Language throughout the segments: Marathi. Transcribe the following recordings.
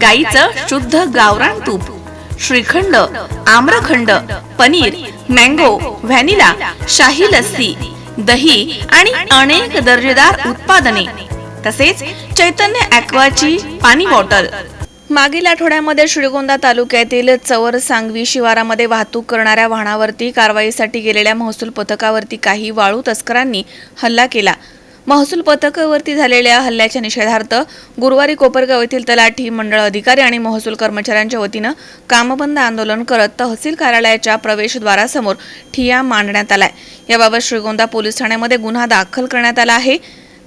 गाईचं शुद्ध गावरान तूप श्रीखंड आम्रखंड पनीर मँगो व्हॅनिला शाही लस्सी दही आणि अनेक दर्जेदार उत्पादने तसेच चैतन्य ॲक्वाची पाणी बॉटल. मागील आठवड्यामध्ये श्रीगोंदा तालुक्यातील चवर सांगवी शिवारामध्ये वाहतूक करणाऱ्या वाहनावरती कारवाईसाठी गेलेल्या महसूल पथकावरती काही वाळू तस्करांनी हल्ला केला. महसूल पथकावरती झालेल्या हल्ल्याच्या निषेधार्थ गुरुवारी कोपरगाव येथील तलाठी मंडळ अधिकारी आणि महसूल कर्मचाऱ्यांच्या वतीनं कामबंद आंदोलन करत तहसील कार्यालयाच्या प्रवेशद्वारासमोर ठिया मांडण्यात आलाय. याबाबत श्रीगोंदा पोलीस ठाण्यामध्ये गुन्हा दाखल करण्यात आला आहे.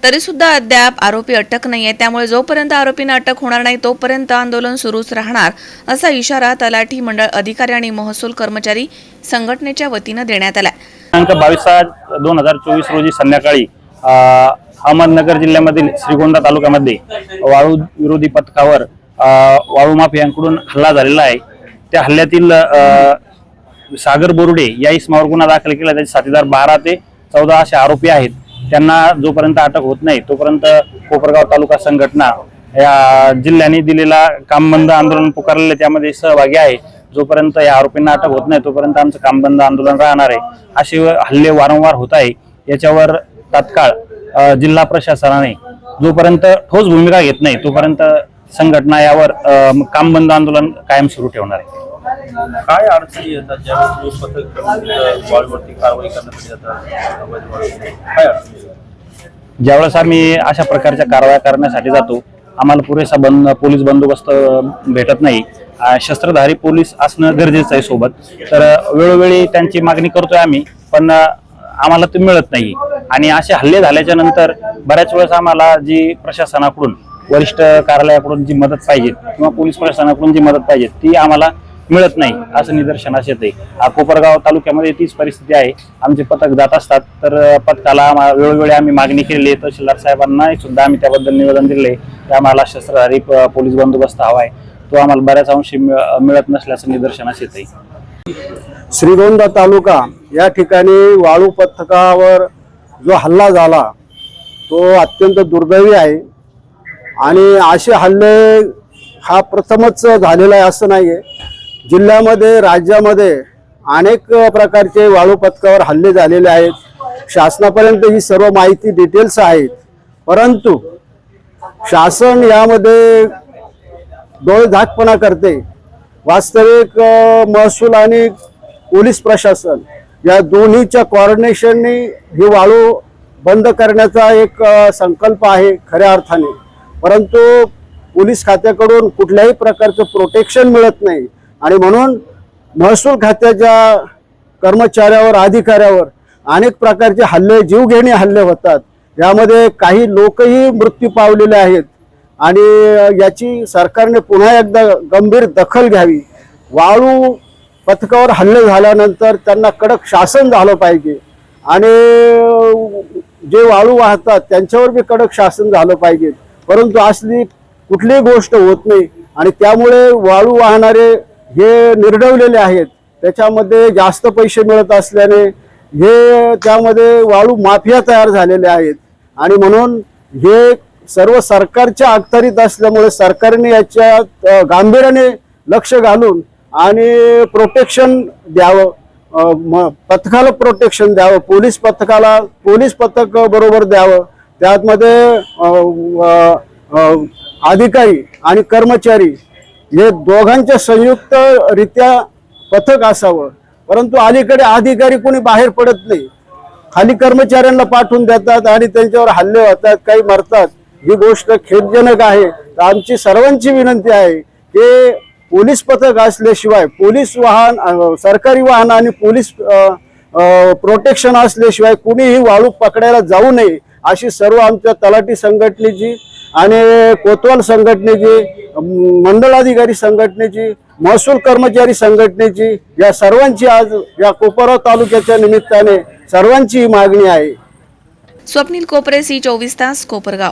तरी सुद्धा अद्याप आरोपी अटक नाहीये. त्यामुळे जोपर्यंत आरोपींना अटक होणार नाही तोपर्यंत आंदोलन सुरूच राहणार असा इशारा तलाठी मंडळ अधिकारी आणि महसूल कर्मचारी संघटनेच्या वतीनं देण्यात आलाय. दिनांक बावीस सात दोन हजार चोवीस रोजी संध्याकाळी अहमदनगर जिल्ह्यामधील श्रीगोंदा तालुक्यामध्ये वाळू विरोधी पथकावर वाळू माफियांकडून हल्ला झालेला आहे. त्या हल्ल्यातील सागर बोरुडे या इसमावर गुन्हा दाखल केला. त्याचे साथीदार बारा ते चौदा असे आरोपी आहेत. त्यांना जोपर्यंत अटक होत नाही तोपर्यंत कोपरगाव तालुका संघटना या जिल्ह्याने दिलेला कामबंद आंदोलन पुकारलेले त्यामध्ये सहभागी आहे. जोपर्यंत या आरोपींना अटक होत नाही तोपर्यंत आमचं कामबंद आंदोलन राहणार आहे. असे हल्ले वारंवार होत आहे. याच्यावर तात्काळ जिल्हा प्रशासनाने जोपर्यंत ठोस भूमिका घेत नाही तोपर्यंत संघटना यावर अ, कामबंद आंदोलन कायम सुरू ठेवणार आहे काय अडचणी येतात ज्यावेळेस पथक कारवाई करण्यासाठी जातात. काय? ज्यावेळेस आम्ही अशा प्रकारच्या कारवाया करण्यासाठी जातो आम्हाला पुरेसा बंद पोलीस बंदोबस्त भेटत नाही शस्त्रधारी पोलीस असणं गरजेचं आहे सोबत तर वेळोवेळी त्यांची मागणी करतोय आम्ही पण आम्हाला ते मिळत नाही आणि असे हल्ले झाल्याच्यानंतर बऱ्याच वेळेस आम्हाला जी प्रशासनाकडून वरिष्ठ कार्यालयाकडून जी मदत पाहिजे किंवा पोलीस प्रशासनाकडून जी मदत पाहिजे ती आम्हाला मिळत नाही असं निदर्शनास येते आ, कोपरगाव तालुक्यामध्ये तीच परिस्थिती आहे. आमचे पथक जात असतात तर पथकाला वेळोवेळी आम्ही मागणी केलेली आहे. तहसीलदार साहेबांना सुद्धा आम्ही त्याबद्दल निवेदन दिले की आम्हाला शस्त्रधारी पोलीस बंदोबस्त हवा आहे. तो आम्हाला बऱ्याच अंशी मिळत नसल्याचं निदर्शनास येत आहे श्रीगोंदा तालुका या ठिकाणी वाळू पथकावर जो हल्ला झाला तो अत्यंत दुर्दैवी आहे. आणि असे हल्ले हा प्रथमच झालेला आहे असं नाही आहे जिल्ह्यामध्ये राज्यामध्ये अनेक प्रकारचे वाळू पथकावर हल्ले झालेले आहेत. शासनापर्यंत ही सर्व माहिती डिटेल्स आहेत. परंतु शासन यामध्ये डोळेझाकपणा करते. वास्तविक महसूल आणि पोलीस प्रशासन या दोन्हीच्या कॉर्डिनेशनने ही वाळू बंद करण्याचा एक संकल्प आहे खऱ्या अर्थाने. परंतु पोलीस खात्याकडून कुठल्याही प्रकारचं प्रोटेक्शन मिळत नाही. आणि म्हणून महसूल खात्याच्या कर्मचाऱ्यावर अधिकाऱ्यावर अनेक प्रकारचे हल्ले जीवघेणी हल्ले होतात. यामध्ये काही लोकही मृत्यू पावलेले आहेत. आणि याची सरकारने पुन्हा एकदा गंभीर दखल घ्यावी. वाळू पथकावर हल्ले झाल्यानंतर त्यांना कडक शासन झालं पाहिजे. आणि जे वाळू वाहतात त्यांच्यावर बी कडक शासन झालं पाहिजे. परंतु असली कुठलीही गोष्ट होत नाही. आणि त्यामुळे वाळू वाहणारे हे निर्डवलेले आहेत. त्याच्यामध्ये जास्त पैसे मिळत असल्याने हे त्यामध्ये वाळू माफिया तयार झालेले आहेत. आणि म्हणून हे सर्व सरकारच्या अखत्यारीत असल्यामुळे सरकारने याच्यात गांभीर्याने लक्ष घालून आणि प्रोटेक्शन द्यावं. पथकाला प्रोटेक्शन द्यावं. पोलीस पथकाला पोलीस पथक बरोबर द्यावं. त्यामध्ये अधिकारी आणि कर्मचारी हे दोघांच्या संयुक्तरित्या पथक असावं. परंतु अलीकडे अधिकारी कोणी बाहेर पडत नाही. खाली कर्मचाऱ्यांना पाठवून देतात आणि त्यांच्यावर हल्ले होतात काही मरतात. ही गोष्ट खेदजनक आहे. तर आमची सर्वांची विनंती आहे की पोलीस पथक असल्याशिवाय पोलीस वाहन सरकारी वाहन आणि पोलीस प्रोटेक्शन असल्याशिवाय कुणीही वाळू पकडायला जाऊ नये अशी सर्व आमच्या तलाठी संघटनेची आणि कोतवाल संघटनेची मंडळाधिकारी संघटनेची महसूल कर्मचारी संघटनेची या सर्वांची आज या कोपरा तालुक्याच्या निमित्ताने सर्वांची मागणी आहे. स्वप्नील कोपरे सी चोवीस तास कोपरगाव.